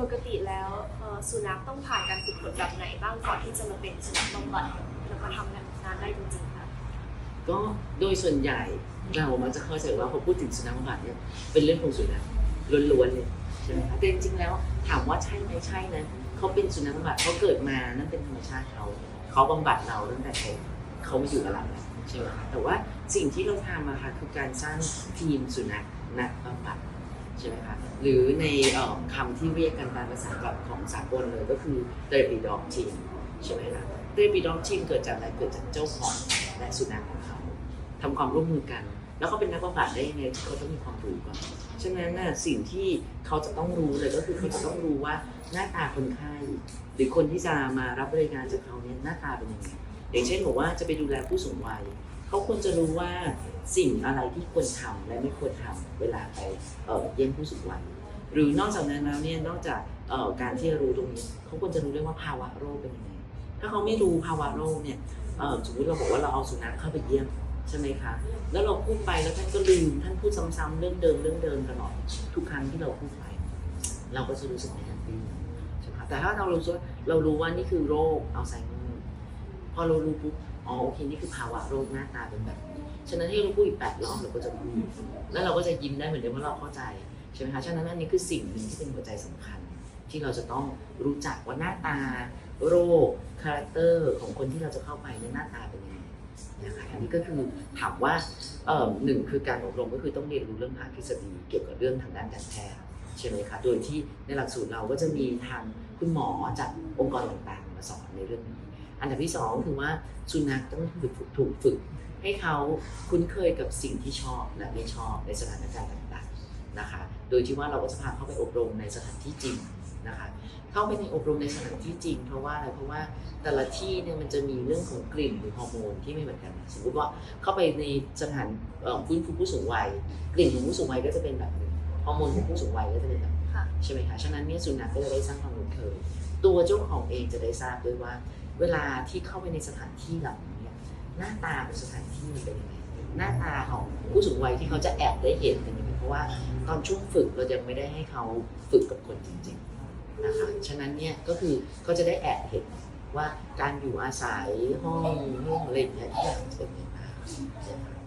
ปกติแล้วสุนัขต้องผ่านการฝึกฝนแบบไหนบ้างก่อนที่จะมาเป็นสุนัขบำบัดแล้วก็ทำงานงานได้จริงๆคะก็โดยส่วนใหญ่เรามักจะเข้าใจว่าพอพูดถึงสุนัขบำบัดเนี่ยเป็นเรื่องของสุนัขล้วนๆเลยใช่ไหมคะแต่จริงๆแล้วถามว่าใช่ไหมใช่นะเขาเป็นสุนัขบำบัดเขาเกิดมานั่นเป็นธรรมชาติเขาเขาบำบัดเราตั้งแต่เขาเขามาอยู่กับเราแล้วใช่ไหมคะแต่ว่าสิ่งที่เราทำอะค่ะคือการสร้างทีมสุนัขนักบำบัด ใช่ไหมคะหรือในเอ่อคำที่เรียกกันตามภาษาแบบของสากลเลยก็คือ therapy dog team ใช่ไหมคะ therapy dog team เกิดจากอะไรเกิดจากเจ้าของและสุนัขของเขาทำความร่วมมือกัน แล้วเขาเป็นนักบำบัดได้ยังไงเขาต้องมีความรู้ก่อนฉะนั้นน่ะสิ่งที่เขาจะต้องรู้เลยก็คือเขาจะต้องรู้ว่าหน้าตาคนไข้หรือคนที่จะมารับบริการจากเขาเนี่ยหน้าตาเป็นยังไงอย่างเช่นบอกว่าจะไปดูแลผู้สูงวัยเขาควรจะรู้ว่า สิ่งอะไรที่ควรทำและไม่ควรทำเวลาไปเยี่ยมผู้สูงวัยหรือนอกจากนั้นแล้วเนี่ยนอกจากการที่จะรู้ตรงนี้เขาควรจะรู้ด้วยว่าภาวะโรคเป็นยังไงถ้าเขาไม่รู้ภาวะโรคเนี่ยสมมติเราบอกว่าเราเอาสุนัขเข้าไปเยี่ยมใช่ไหมคะ แล้วเราพูดไปแล้วท่านก็ลืมท่านพูดซ้ำๆเรื่องเดิมเรื่องเดิมตลอดทุกครั้งที่เราพูดไป เราก็จะรู้สึกไม่แฮปปี้ใช่ไหมคะแต่ถ้าเรารู้ว่าเรารู้ว่านี่คือโรคอัลไซเมอร์พอเรารู้ปุ๊บ อ๋อโอเคนี่คือภาวะโรคหน้าตาเป็นแบบนี้ฉะนั้นให้เราพูดอีกแปดรอบเราก็จะพูดแล้วเราก็จะยิ้มได้เหมือนเดิมว่าเราเข้าใจใช่ไหมคะฉะนั้นอันนี้คือสิ่งหนึ่งที่เป็นหัวใจสำคัญ ที่เราจะต้องรู้จักว่าหน้าตา โรคคาแรคเตอร์ของคนที่เราจะเข้าไปในหน้าตาเป็นยังไงนะคะอันนี้ก็คือถามว่าเอ่อหนึ่งคือการอบรมก็คือต้องเรียนรู้เรื่องทางทฤษฎีเกี่ยวกับเรื่องทางด้านการแพทย์ใช่ไหมคะโดยที่ในหลักสูตรเราก็จะมีทางคุณหมอจากองค์กรต่างๆมาสอนในเรื่องนี้ อันดับที่สองคือว่าสุนัขต้องถูกฝึกถูกฝึก ให้เขาคุ้นเคยกับสิ่งที่ชอบและไม่ชอบในสถานการณ์ต่างๆนะคะ โดยที่ว่าเราก็จะพาเข้าไปอบรมในสถานที่จริงนะคะเข้าไปในอบรมในสถานที่จริง เพราะว่าอะไรเพราะว่าแต่ละที่เนี่ยมันจะมีเรื่องของกลิ่นหรือฮอร์โมนที่ไม่เหมือนกัน สมมติว่าเข้าไปในสถานเอ่อฟื้นฟูผู้สูงวัย กลิ่นของผู้สูงวัยก็จะเป็นแบบหนึงฮอร์โมนของผู้สูงวัยก็จะเป็นแบบหนึ่งค่ะใช่ไหมคะฉะนั้นเนี่ยสุนัขก็จะได้สร้างความคุ้นเคยตัวเจ้าของเองจะได้ทราบด้วยว่า เวลาที่เข้าไปในสถานที่เหล่านี้หน้าตาของสถานที่มันเป็นยังไงหน้าตาของผู้สูงวัยที่เขาจะแอบได้เห็นเป็นยังไงเพราะว่าตอนช่วงฝึกเรายังไม่ได้ให้เขาฝึกกับคนจริงๆนะคะฉะนั้นเนี่ยก็คือเขาจะได้แอบเห็นว่าการอยู่อาศัยห้องห้องอะไรอย่างเงี้ยทุกอย่างจะเป็นยังไงบ้าง